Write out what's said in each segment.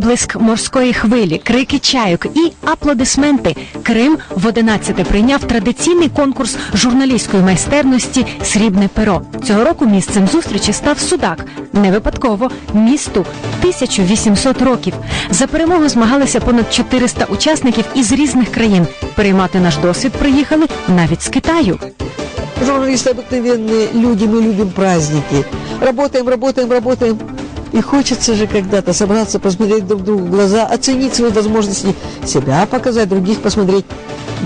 відблиск морської хвилі, крики чайок і аплодисменти. Крим в 11 прийняв традиційний конкурс журналістської майстерності Срібне перо. Цього року місцем зустрічі став Судак. Не випадково місту 1800 років. За перемогу змагалися понад 400 учасників із різних країн. Переймати наш досвід приїхали навіть з Китаю. Журналисты обыкновенные люди, мы любим праздники. Работаем, работаем, работаем. И хочется же когда-то собраться, посмотреть друг другу в глаза, оценить свои возможности, себя показать, других посмотреть.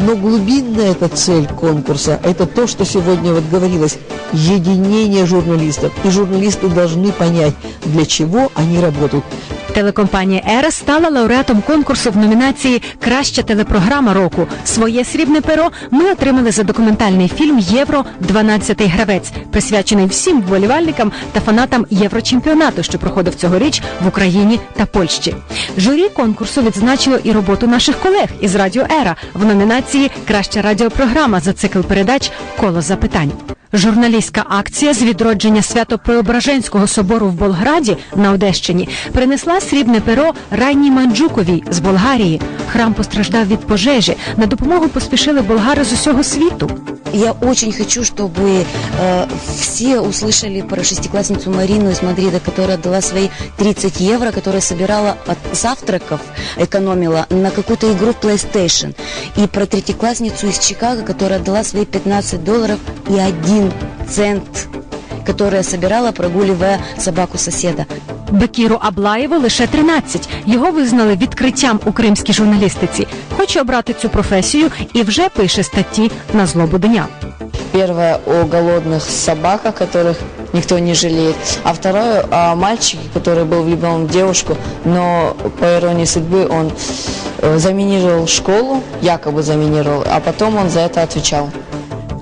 Но глубинная эта цель конкурса – это то, что сегодня вот говорилось – единение журналистов. И журналисты должны понять, для чего они работают. Телекомпанія Ера стала лауреатом конкурсу в номінації Краща телепрограма року. Своє срібне перо ми отримали за документальний фільм Євро 12 гравець, присвячений всім вболівальникам та фанатам Єврочемпіонату, що проходив цьогоріч в Україні та Польщі. Журі конкурсу відзначило і роботу наших колег із Радіо Ера в номінації Краща радіопрограма за цикл передач Коло запитань. Журналістська акція з відродження Свято-Преображенського собору в Болграді на Одещині принесла срібне перо Райні Манджуковій з Болгарії. Храм постраждав від пожежі. На допомогу поспішили болгари з усього світу. Я очень хочу, чтобы э, все услышали про шестиклассницу Марину из Мадрида, которая отдала свои 30 евро, которая собирала от завтраков, экономила на какую-то игру в PlayStation. И про третьеклассницу из Чикаго, которая отдала свои 15 долларов и 1 цент, которая собирала, прогуливая собаку соседа. Бекіру Аблаєву лише 13. Його визнали відкриттям у кримській журналістиці. Хоче обрати цю професію і вже пише статті на злобу дня. Первое о голодных собаках, которых никто не жалеет. А второе о мальчике, который был влюблен в девушку, но по иронии судьбы он э, заминировал школу, якобы заминировал, а потом он за это отвечал.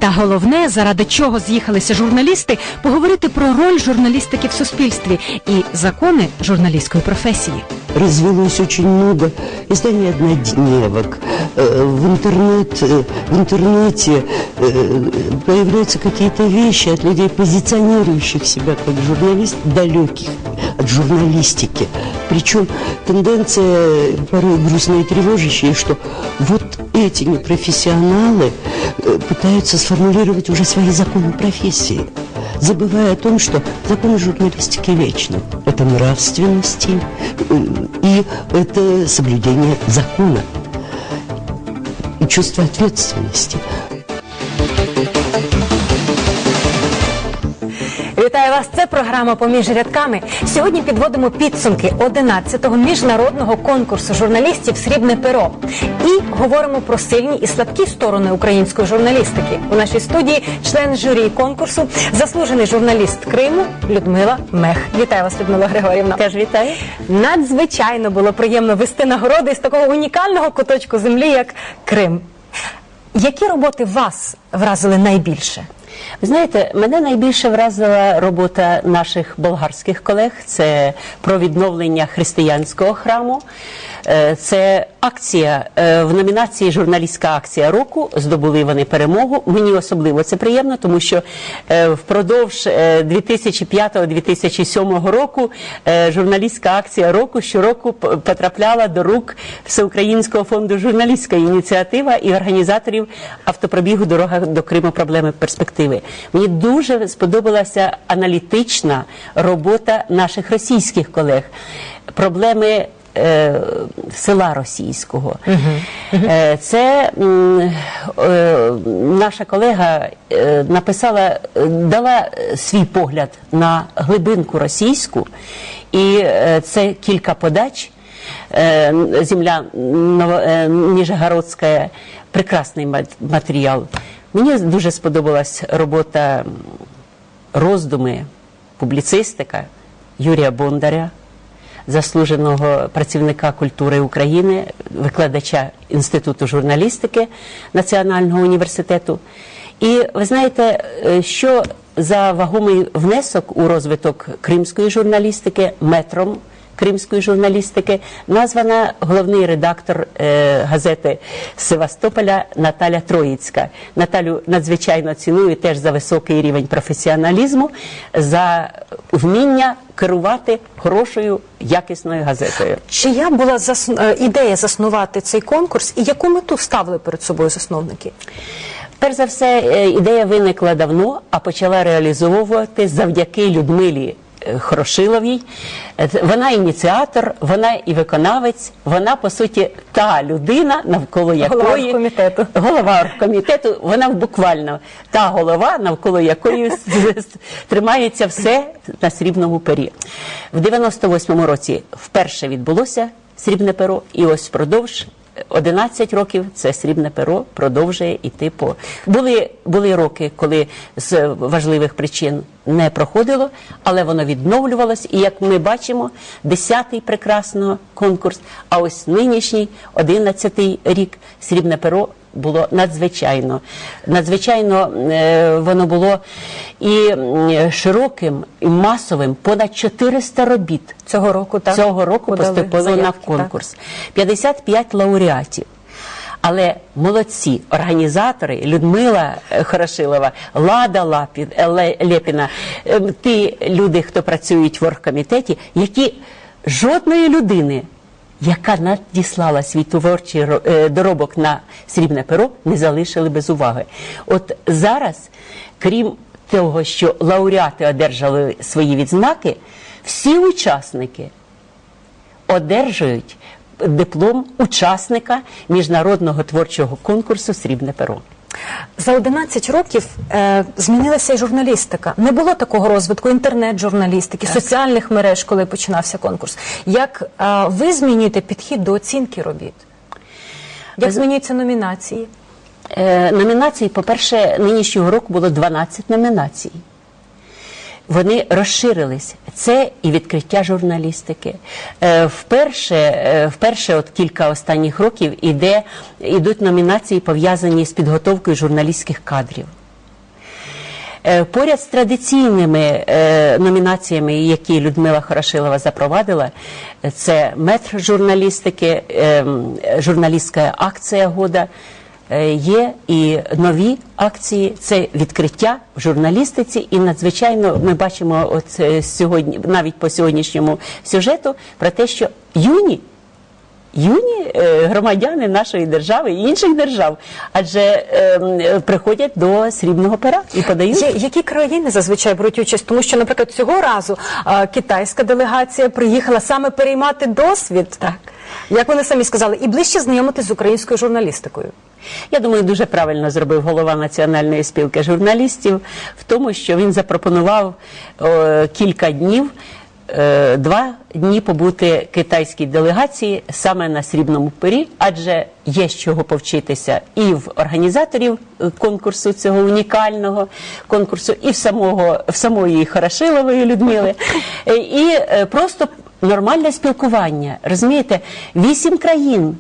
Та головне, заради чого з'їхалися журналісти, поговорити про роль журналістики в суспільстві і закони журналістської професії. развелось очень много изданий однодневок. Э, В, интернет, э, в интернете э, появляются какие-то вещи от людей, позиционирующих себя как журналист, далеких от журналистики. Причем тенденция порой грустная и тревожащая, что вот эти непрофессионалы э, пытаются сформулировать уже свои законы профессии забывая о том, что законы журналистики вечны. Это нравственный стиль э, и это соблюдение закона и чувство ответственности. Вітаю вас! Це програма поміж рядками. Сьогодні підводимо підсумки 11-го міжнародного конкурсу журналістів Срібне перо і говоримо про сильні і слабкі сторони української журналістики. У нашій студії член журі конкурсу, заслужений журналіст Криму Людмила Мех. Вітаю вас, Людмила Григорівна. Теж вітаю. Надзвичайно було приємно вести нагороди з такого унікального куточку землі, як Крим. Які роботи вас вразили найбільше? Ви знаєте, мене найбільше вразила робота наших болгарських колег. Це про відновлення християнського храму. Е, Це акція е, в номінації Журналістська акція року. Здобули вони перемогу. Мені особливо це приємно, тому що е, впродовж е, 2005-2007 року журналістська акція року щороку потрапляла до рук Всеукраїнського фонду журналістська ініціатива і організаторів автопробігу Дорога до Криму проблеми перспективи. Мені дуже сподобалася аналітична робота наших російських колег. Проблеми е, села російського. Е, Це е, наша колега е, написала, е, дала свій погляд на глибинку російську, і е, це кілька подач. Е, Земля е, Ніжегородська, прекрасний матеріал. Мені дуже сподобалась робота роздуми, публіцистика Юрія Бондаря, заслуженого працівника культури України, викладача Інституту журналістики Національного університету. І ви знаєте, е, що за вагомий внесок у розвиток кримської журналістики метром кримської журналістики, названа головний редактор е, газети Севастополя Наталя Троїцька. Наталю надзвичайно ціную теж за високий рівень професіоналізму, за вміння керувати хорошою якісною газетою. Чия була засн... е, ідея заснувати цей конкурс і яку мету ставили перед собою засновники? Перш за все, е, ідея виникла давно, а почала реалізовувати завдяки Людмилі Хорошиловій. Е, Вона ініціатор, вона і виконавець, вона по суті та людина, навколо якої Голова оргкомітету. голова оргкомітету, вона буквально та голова, навколо якої тримається все на срібному пері. В 98-му році вперше відбулося срібне перо, і ось впродовж 11 років це срібне перо продовжує іти по були, були роки, коли з важливих причин не проходило, але воно відновлювалось. І як ми бачимо, 10-й прекрасно конкурс. А ось нинішній 11-й рік срібне перо було надзвичайно. Надзвичайно е, воно було і широким, і масовим. Понад 400 робіт Цього року так цього року подали поступили на заявки, так. конкурс. 55 лауреатів. Але молодці організатори Людмила е, Хорошилова, Лада Лапі, е, Лєпіна, е, ті люди, хто працюють в оргкомітеті, які жодної людини, яка надіслала свій творчий е, доробок на срібне перо, не залишили без уваги. От зараз, крім того, що лауреати одержали свої відзнаки, всі учасники одержують диплом учасника міжнародного творчого конкурсу Срібне перо. За 11 років е, змінилася і журналістика. Не було такого розвитку інтернет-журналістики, соціальних мереж, коли починався конкурс. Як е, ви змінюєте підхід до оцінки робіт? Як змінюються номінації? Е, номінації, по-перше, нинішнього року було 12 номінацій. Вони розширились. Це і відкриття журналістики. Е, вперше, е, вперше от кілька останніх років іде, ідуть номінації, пов'язані з підготовкою журналістських кадрів. Е, Поряд з традиційними номінаціями, які Людмила Хорошилова запровадила, це метр журналістики, е, журналістська акція года. Е, Є і нові акції, це відкриття в журналістиці, і надзвичайно ми бачимо от е, сьогодні, навіть по сьогоднішньому сюжету, про те, що юні юні е, громадяни нашої держави і інших держав, адже е, приходять до срібного пера і подають. Які країни зазвичай беруть участь? Тому що, наприклад, цього разу е, китайська делегація приїхала саме переймати досвід, так як вони самі сказали, і ближче знайомитись з українською журналістикою. Я думаю, дуже правильно зробив голова національної спілки журналістів в тому, що він запропонував е, кілька днів. Е, Два дні побути китайській делегації саме на срібному пері, адже є з чого повчитися і в організаторів е, конкурсу цього унікального конкурсу, і в самого в самої Хорошилової Людмили, Е, і просто нормальне спілкування. Розумієте, вісім країн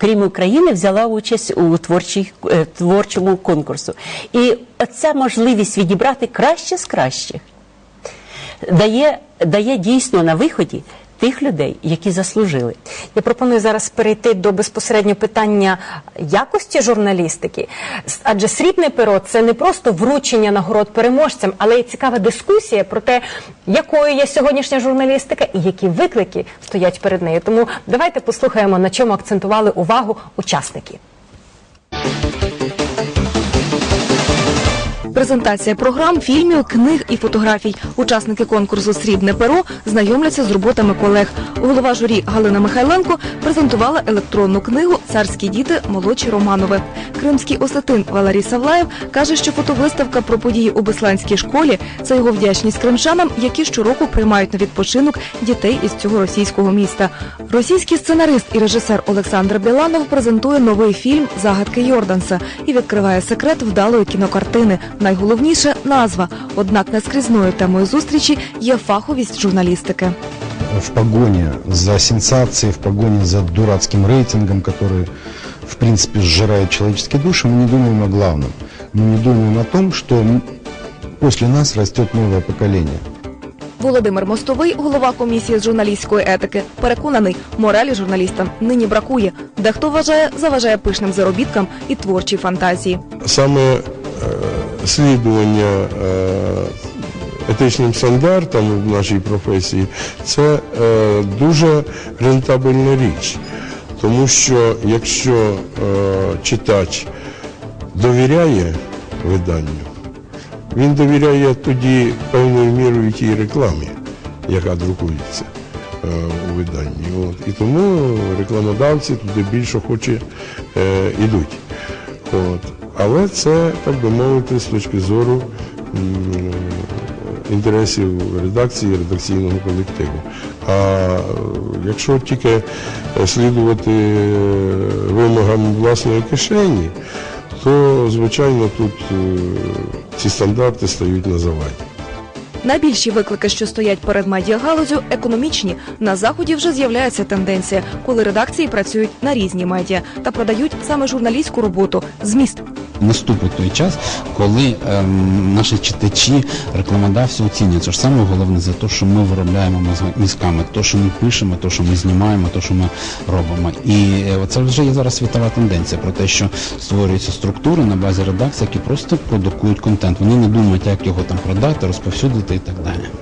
крім України, взяла участь у творчій, творчому конкурсу. І оця можливість відібрати краще з кращих дає, дає дійсно на виході тих людей, які заслужили. Я пропоную зараз перейти до безпосередньо питання якості журналістики. Адже срібне перо це не просто вручення нагород переможцям, але й цікава дискусія про те, якою є сьогоднішня журналістика і які виклики стоять перед нею. Тому давайте послухаємо, на чому акцентували увагу учасники. Презентація програм, фільмів, книг і фотографій. Учасники конкурсу Срібне перо знайомляться з роботами колег. Голова журі Галина Михайленко презентувала електронну книгу Царські діти молодші Романови. Кримський осетин Валерій Савлаєв каже, що фотовиставка про події у Бесланській школі це його вдячність кримчанам, які щороку приймають на відпочинок дітей із цього російського міста. Російський сценарист і режисер Олександр Біланов презентує новий фільм Загадки Йорданса і відкриває секрет вдалої кінокартини. Найголовніше назва. Однак нескрізною темою зустрічі є фаховість журналістики. в погоне за сенсацией, в погоне за дурацким рейтингом, который, в принципе, сжирает человеческие души, мы не думаем о главном. Мы не думаем о том, что м- после нас растет новое поколение. Володимир Мостовий, голова комісії з журналістської етики, переконаний, моралі журналістам нині бракує. Дехто вважає, заважає пишним заробіткам і творчій фантазії. саме е, слідування е, етичним стандартам в нашій професії це е, дуже рентабельна річ. Тому що якщо е, читач довіряє виданню, він довіряє тоді певною мірою тій рекламі, яка друкується у виданні. От. І тому рекламодавці туди більш охоче е, йдуть. От. Але це, так би мовити, з точки зору інтересів редакції, редакційного колективу. А е, якщо тільки е, слідувати е, вимогам власної кишені, то, звичайно, тут ці стандарти стають на заваді. Найбільші виклики, що стоять перед медіагалузю, економічні. На заході вже з'являється тенденція, коли редакції працюють на різні медіа та продають саме журналістську роботу зміст. Наступить той час, коли ем, наші читачі, рекламодавці оцінюють. Це ж саме головне за те, що ми виробляємо мізками, то, що ми пишемо, то, що ми знімаємо, то, що ми робимо. І е, це вже є зараз світова тенденція про те, що створюються структури на базі редакцій, які просто продукують контент. Вони не думають, як його там продати, розповсюдити і так далі.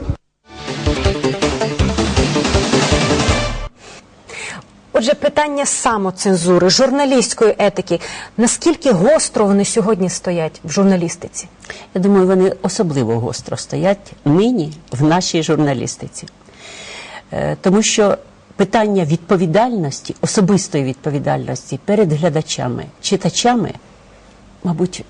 Отже, питання самоцензури, журналістської етики. Наскільки гостро вони сьогодні стоять в журналістиці? Я думаю, вони особливо гостро стоять нині в нашій журналістиці. Е, Тому що питання відповідальності, особистої відповідальності перед глядачами, читачами, мабуть,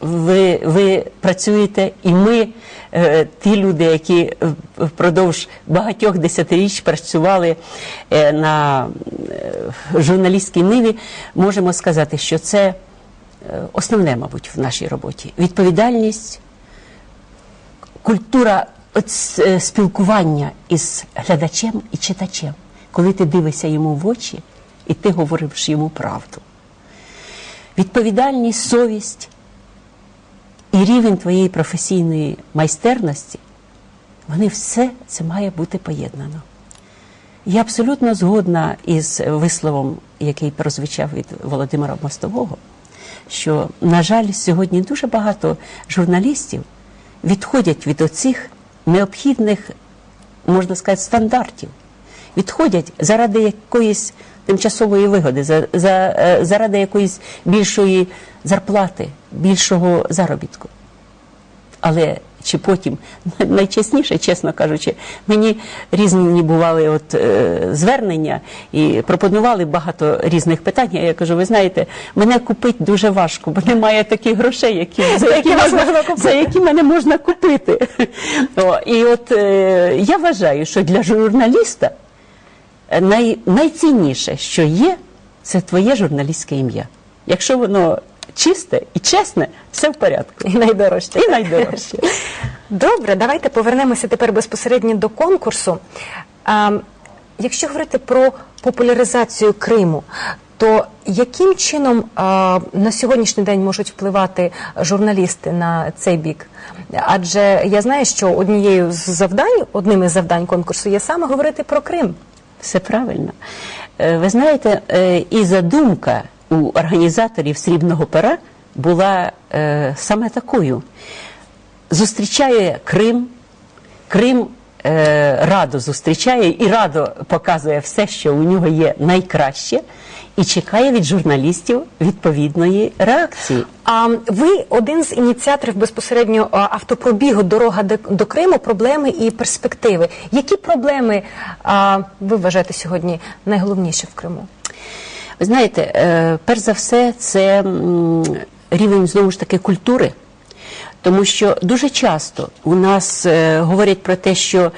ви, ви працюєте, і ми, е, ті люди, які впродовж багатьох десятиріч працювали е, на е, журналістській ниві, можемо сказати, що це е, основне, мабуть, в нашій роботі. Відповідальність, культура е, спілкування із глядачем і читачем, коли ти дивишся йому в очі і ти говориш йому правду. Відповідальність, совість і рівень твоєї професійної майстерності, вони все це має бути поєднано. Я абсолютно згодна із висловом, який прозвучав від Володимира Мостового, що, на жаль, сьогодні дуже багато журналістів відходять від оцих необхідних, можна сказати, стандартів, відходять заради якоїсь тимчасової вигоди, за, за, е, заради якоїсь більшої зарплати, більшого заробітку. Але чи потім найчесніше, чесно кажучи, мені різні бували от е, звернення і пропонували багато різних питань. Я кажу, ви знаєте, мене купити дуже важко, бо немає таких грошей, які за які, можна, за які мене можна купити. О, і от е, я вважаю, що для журналіста най, найцінніше, що є, це твоє журналістське ім'я. Якщо воно чисте і чесне, все в порядку. І найдорожче. І найдорожче. Добре, давайте повернемося тепер безпосередньо до конкурсу. А, якщо говорити про популяризацію Криму, то яким чином а, на сьогоднішній день можуть впливати журналісти на цей бік? Адже я знаю, що однією з завдань, одним із завдань конкурсу є саме говорити про Крим. Все правильно. Е, Ви знаєте, е, і задумка у організаторів срібного пера була е, саме такою. Зустрічає Крим, Крим радо зустрічає і радо показує все, що у нього є найкраще, і чекає від журналістів відповідної реакції. А ви один з ініціаторів безпосередньо автопробігу Дорога до Криму, проблеми і перспективи. Які проблеми а, ви вважаєте сьогодні найголовніші в Криму? Ви знаєте, е, перш за все, це рівень знову ж таки культури. Тому що дуже часто у нас е, говорять про те, що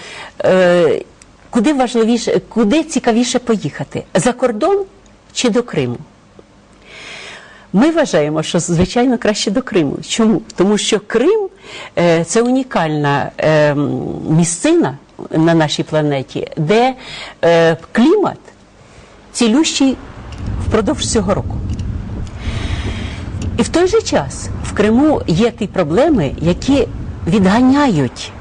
е, куди важливіше, куди цікавіше поїхати за кордон чи до Криму. Ми вважаємо, що звичайно краще до Криму. Чому? Тому що Крим е, це унікальна е, місцина на нашій планеті, де е, клімат цілющий впродовж цього року. І в той же час в Криму є ті проблеми, які відганяють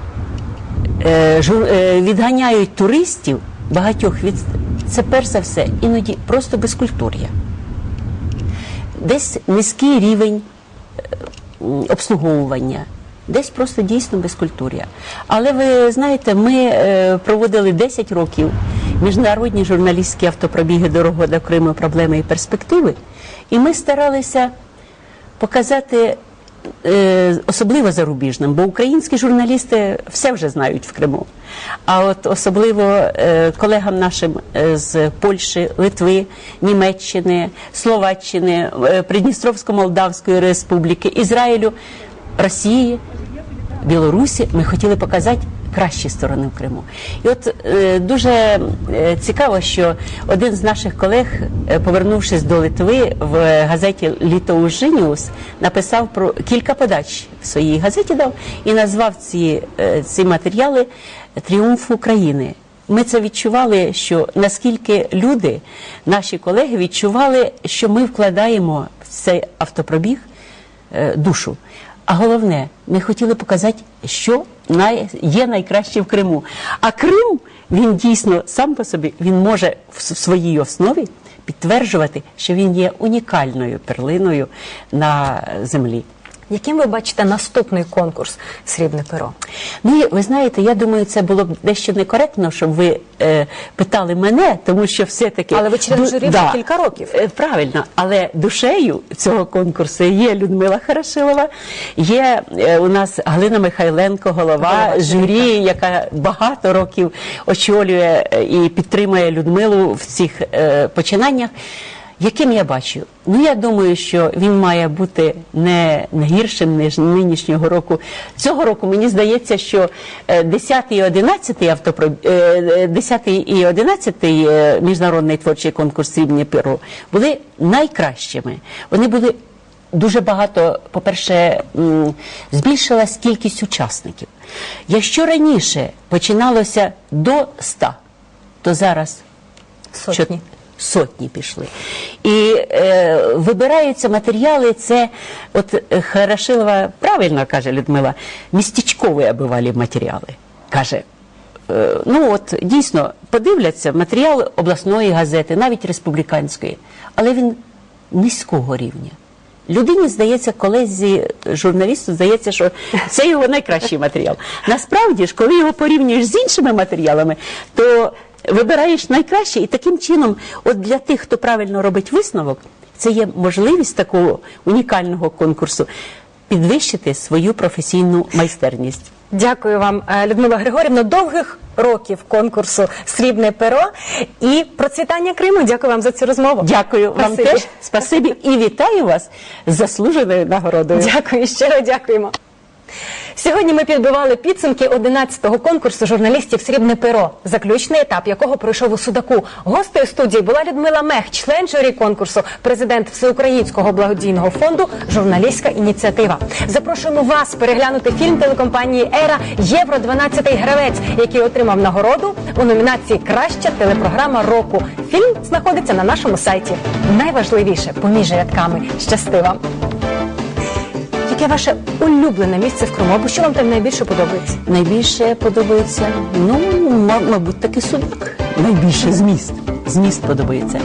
жур- відганяють туристів багатьох від це перш за все іноді просто безкультур'я. Десь низький рівень обслуговування, десь просто дійсно безкультур'я. Але ви знаєте, ми е, проводили 10 років міжнародні журналістські автопробіги дорогода Криму, проблеми і перспективи, і ми старалися показати. Е, Особливо зарубіжним, бо українські журналісти все вже знають в Криму. А от особливо е, колегам нашим е, з Польщі, Литви, Німеччини, Словаччини, Придністровсько-Молдавської Республіки, Ізраїлю, Росії, Білорусі ми хотіли показати кращі сторони в Криму. І от е, дуже е, цікаво, що один з наших колег, е, повернувшись до Литви, в газеті Літо Жиніус написав про кілька подач в своїй газеті дав і назвав ці, е, ці матеріали Тріумф України. Ми це відчували, що наскільки люди, наші колеги, відчували, що ми вкладаємо в цей автопробіг душу. А головне, ми хотіли показати, що є найкраще в Криму. А Крим він дійсно сам по собі він може в своїй основі підтверджувати, що він є унікальною перлиною на землі. Яким ви бачите наступний конкурс Срібне перо? Ну, ви знаєте, я думаю, це було б дещо некоректно, щоб ви е, питали мене, тому що все-таки Але ви член журі вже кілька років. Е, Правильно, але душею цього конкурсу є Людмила Хорошилова, є е, у нас Галина Михайленко, голова Голова журі, журі, яка багато років очолює е, і підтримує Людмилу в цих е, починаннях. Яким я бачу? Ну я думаю, що він має бути не, гіршим ніж нинішнього року. Цього року мені здається, що е, 10 і 11 автопро... е, е, 10 і 11 е, міжнародний творчий конкурс «Срібне перо» були найкращими. Вони були дуже багато, по-перше, збільшилась кількість учасників. Якщо раніше починалося до 100, то зараз Сотні. Сотні пішли. І е, вибираються матеріали, це, от е, Хорошилова правильно каже Людмила, містечкові бували матеріали. Каже, е, ну от дійсно подивляться матеріал обласної газети, навіть республіканської, але він низького рівня. Людині здається, колезі журналісту здається, що це його найкращий матеріал. Насправді ж, коли його порівнюєш з іншими матеріалами, то вибираєш найкраще, і таким чином, от для тих, хто правильно робить висновок, це є можливість такого унікального конкурсу підвищити свою професійну майстерність. Дякую вам, е, Людмила Григорівна. Довгих років конкурсу Срібне перо і процвітання Криму. Дякую вам за цю розмову. Дякую вам Спасибі. теж. Спасибі і вітаю вас з заслуженою нагородою. Дякую, щиро дякуємо. Сьогодні ми підбивали підсумки 11-го конкурсу журналістів Срібне перо, заключний етап якого пройшов у Судаку. Гостею студії була Людмила Мех, член журі конкурсу, президент Всеукраїнського благодійного фонду Журналістська ініціатива. Запрошуємо вас переглянути фільм телекомпанії Ера Євро 12 гравець, який отримав нагороду у номінації Краща телепрограма року. Фільм знаходиться на нашому сайті. Найважливіше поміж рядками. Щасти вам! Яке ваше улюблене місце в Криму? Що вам там найбільше подобається? Найбільше подобається, ну, ма- мабуть, таки судак. Найбільше зміст. Зміст подобається.